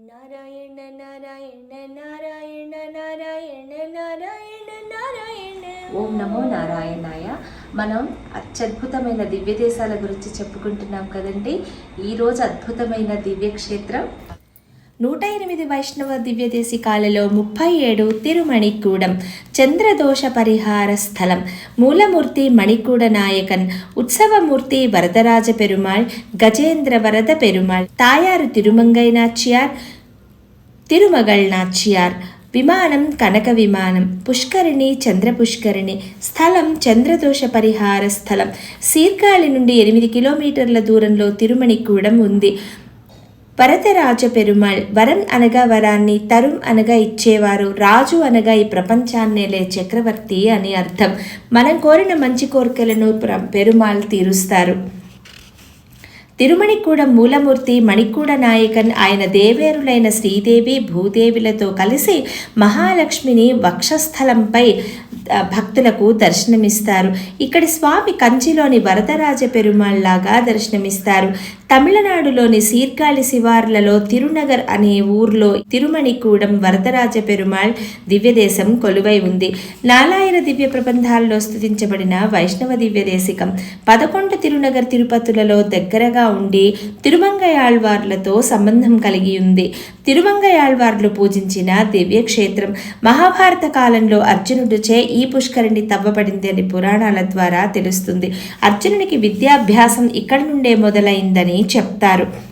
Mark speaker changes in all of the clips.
Speaker 1: నారాయణ నారాయణ నారాయణ నారాయణ నారాయణ నారాయణ.
Speaker 2: ఓం నమో నారాయణాయ. మనం అత్యద్భుతమైన దివ్య దేశాల గురించి చెప్పుకుంటున్నాం కదండి. ఈరోజు అద్భుతమైన దివ్యక్షేత్రం
Speaker 1: నూట ఎనిమిది వైష్ణవ దివ్యదేశికాలలో ముప్పై ఏడు తిరుమణికూడం చంద్రదోష పరిహార స్థలం మూలమూర్తి మణికూడ నాయకన్ ఉత్సవమూర్తి వరదరాజ పెరుమాళ్ గజేంద్ర వరద పెరుమాళ్ తాయారు తిరుమంగై నాచ్యార్ తిరుమగళ్ నాచ్యార్ విమానం కనక విమానం పుష్కరిణి చంద్ర పుష్కరిణి స్థలం చంద్రదోష పరిహార స్థలం. సీర్కాళి నుండి ఎనిమిది కిలోమీటర్ల దూరంలో తిరుమణికూడం ఉంది. వరదరాజ పెరుమాళ్ వరం అనగా వరాన్ని తరుం అనగా ఇచ్చేవారు రాజు అనగా ఈ ప్రపంచాన్నేలే చక్రవర్తి అని అర్థం. మనం కోరిన మంచి కోరికలను ప్ర- పెరుమాళ్ తీరుస్తారు. తిరుమణికూడ మూలమూర్తి మణికూడ నాయకన్ ఆయన దేవేరులైన శ్రీదేవి భూదేవిలతో కలిసి మహాలక్ష్మిని వక్షస్థలంపై భక్తులకు దర్శనమిస్తారు. ఇక్కడి స్వామి కంచిలోని వరదరాజ పెరుమాళ్ళాగా దర్శనమిస్తారు. తమిళనాడులోని సీర్గాళి శివార్లలో తిరునగర్ అనే ఊర్లో తిరుమణికూడం వరదరాజ పెరుమాళ్ దివ్యదేశం కొలువై ఉంది. నాలాయన దివ్య ప్రబంధాల్లో స్థుతించబడిన వైష్ణవ దివ్యదేశికం పదకొండు తిరునగర్ తిరుపతులలో దగ్గరగా ఉండి తిరుమంగయాళ్వార్లతో సంబంధం కలిగి ఉంది. తిరుమంగయాళ్వార్లు పూజించిన దివ్యక్షేత్రం మహాభారత కాలంలో అర్జునుడిచే ఈ పుష్కరిణి తవ్వబడింది అని పురాణాల ద్వారా తెలుస్తుంది. అర్జునునికి విద్యాభ్యాసం ఇక్కడ నుండే మొదలైందని చెప్తారు.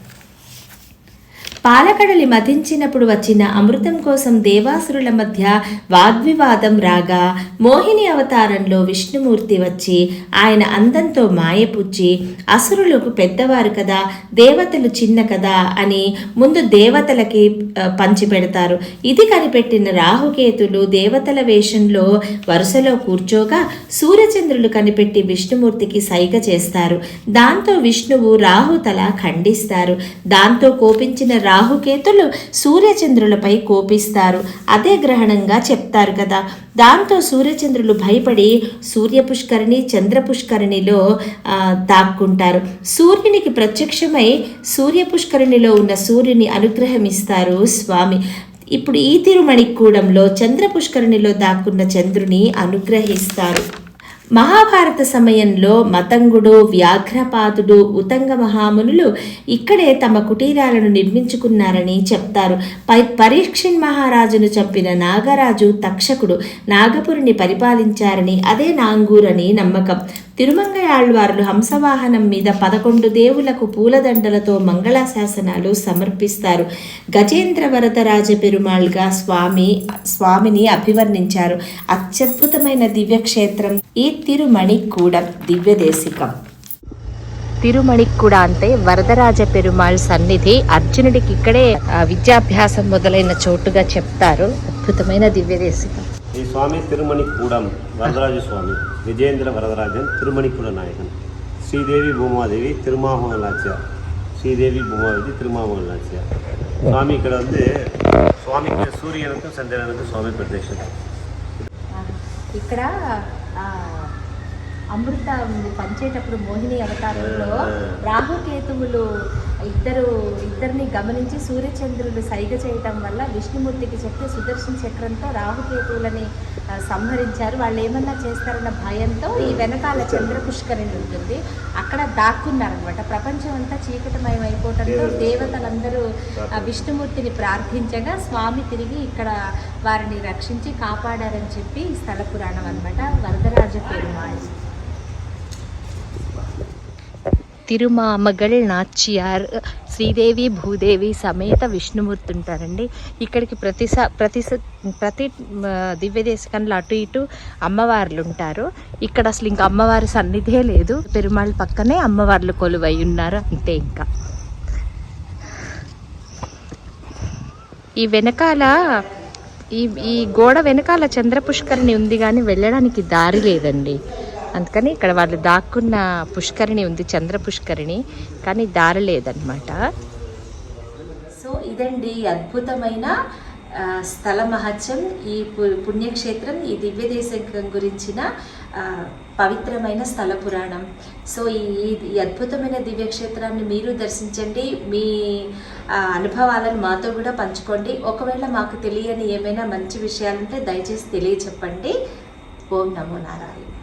Speaker 1: పాలకడలి మధించినప్పుడు వచ్చిన అమృతం కోసం దేవాసురుల మధ్య వాగ్వివాదం రాగా మోహిని అవతారంలో విష్ణుమూర్తి వచ్చి ఆయన అందంతో మాయపుచ్చి అసురులకు పెద్దవారు కదా దేవతలు చిన్న కదా అని ముందు దేవతలకి పంచిపెడతారు ఇది కనిపెట్టిన రాహుకేతులు దేవతల వేషంలో వరుసలో కూర్చోగా సూర్యచంద్రులు కనిపెట్టి విష్ణుమూర్తికి సైగ చేస్తారు. దాంతో విష్ణువు రాహు తల ఖండిస్తారు. దాంతో కోపించిన రాహుకేతులు సూర్యచంద్రులపై కోపిస్తారు. అదే గ్రహణంగా చెప్తారు కదా. దాంతో సూర్యచంద్రులు భయపడి సూర్య పుష్కరిణి చంద్ర పుష్కరిణిలో దాక్కుంటారు. సూర్యునికి ప్రత్యక్షమై సూర్య పుష్కరిణిలో ఉన్న సూర్యుని అనుగ్రహమిస్తారు స్వామి. ఇప్పుడు ఈ తిరుమణికూడంలో చంద్ర పుష్కరిణిలో దాక్కున్న చంద్రుని అనుగ్రహిస్తారు. మహాభారత సమయంలో మతంగుడు వ్యాఘ్రపాతుడు ఉతంగ మహామునులు ఇక్కడే తమ కుటీరాలను నిర్మించుకున్నారని చెప్తారు. పై పరీక్షిన్ మహారాజును చంపిన నాగరాజు తక్షకుడు నాగపురిని పరిపాలించారని అదే నాంగూరని నమ్మకం. తిరుమంగయాళ్వార్లు హంసవాహనం మీద పదకొండు దేవులకు పూలదండలతో మంగళాశాసనాలు సమర్పిస్తారు. గజేంద్ర వరదరాజ పెరుమాళ్గా స్వామి స్వామిని అభివర్ణించారు. అత్యద్భుతమైన దివ్యక్షేత్రం ఈ తిరుమణికూడం దివ్యదేశికం.
Speaker 2: తిరుమణిక్కుడ అంటే వరదరాజ పెరుమాళ్ సన్నిధి. అర్జునుడికి ఇక్కడే విద్యాభ్యాసం మొదలైన చోటుగా చెప్తారు. అద్భుతమైన దివ్యదేశికం. దేశికం
Speaker 3: ఈ స్వామి తిరుమణి కూడం వరదరాజ స్వామి విజయేంద్ర వరదరాజన్ తిరుమణి కూడ నాయకన్ శ్రీదేవి భూమాదేవి திருமாமங்கலாச்சியா ஸ்ரீதேவி பூமாவதி திருமாமங்கலாச்சியா சுவாமி ఇక్కడ வந்து சுவாமிக்கு சூரியனுக்கும் சந்திரனுக்கும் சுவாமி பிரத்யட்சம்
Speaker 2: ఇక్కడ అమృత పంచేటప్పుడు మోహిని అవతారంలో రాహుకేతువులు ఇద్దరు ఇద్దరిని గమనించి సూర్యచంద్రులు సైగ చేయటం వల్ల విష్ణుమూర్తికి చెప్పి సుదర్శన చక్రంతో రాహుకేతువులని సంహరించారు. వాళ్ళు ఏమన్నా చేస్తారన్న భయంతో ఈ వెనకాల చంద్ర పుష్కరిణి ఉంటుంది. అక్కడ దాక్కున్నారనమాట ప్రపంచం అంతా చీకటమయం అయిపోవటంతో దేవతలందరూ విష్ణుమూర్తిని ప్రార్థించగా స్వామి తిరిగి ఇక్కడ వారిని రక్షించి కాపాడారని చెప్పి స్థల పురాణం అనమాట వరదరాజ పెరుమాళ్ తిరుమామగళ్ నాచ్చియార్ శ్రీదేవి భూదేవి సమేత విష్ణుమూర్తి ఉంటారండి ఇక్కడికి ప్రతిస ప్రతిస ప్రతి ప్రతి దివ్య దేశకంలో అటు ఇటు అమ్మవార్లు ఉంటారు ఇక్కడ అసలు ఇంకా అమ్మవారి సన్నిధే లేదు. పెరుమాళ్ళ పక్కనే అమ్మవార్లు కొలువై ఉన్నారు. అంతే ఇంకా. ఈ వెనకాల ఈ ఈ గోడ వెనకాల చంద్రపుష్కరిణి ఉంది కానీ వెళ్ళడానికి దారి లేదండి. అందుకని ఇక్కడ వాళ్ళు దాక్కున్న పుష్కరిణి ఉంది చంద్ర పుష్కరిణి కానీ దారి లేదనమాట
Speaker 1: సో ఇదండి అద్భుతమైన స్థల మహత్యం ఈ పు- పుణ్యక్షేత్రం ఈ దివ్య దేశం గురించిన పవిత్రమైన స్థల పురాణం. సో ఈ ఈ అద్భుతమైన దివ్యక్షేత్రాన్ని మీరు దర్శించండి మీ అనుభవాలను మాతో కూడా పంచుకోండి. ఒకవేళ మాకు తెలియని ఏమైనా మంచి విషయాలుంటే దయచేసి తెలియచెప్పండి. ఓం నమో నారాయణ.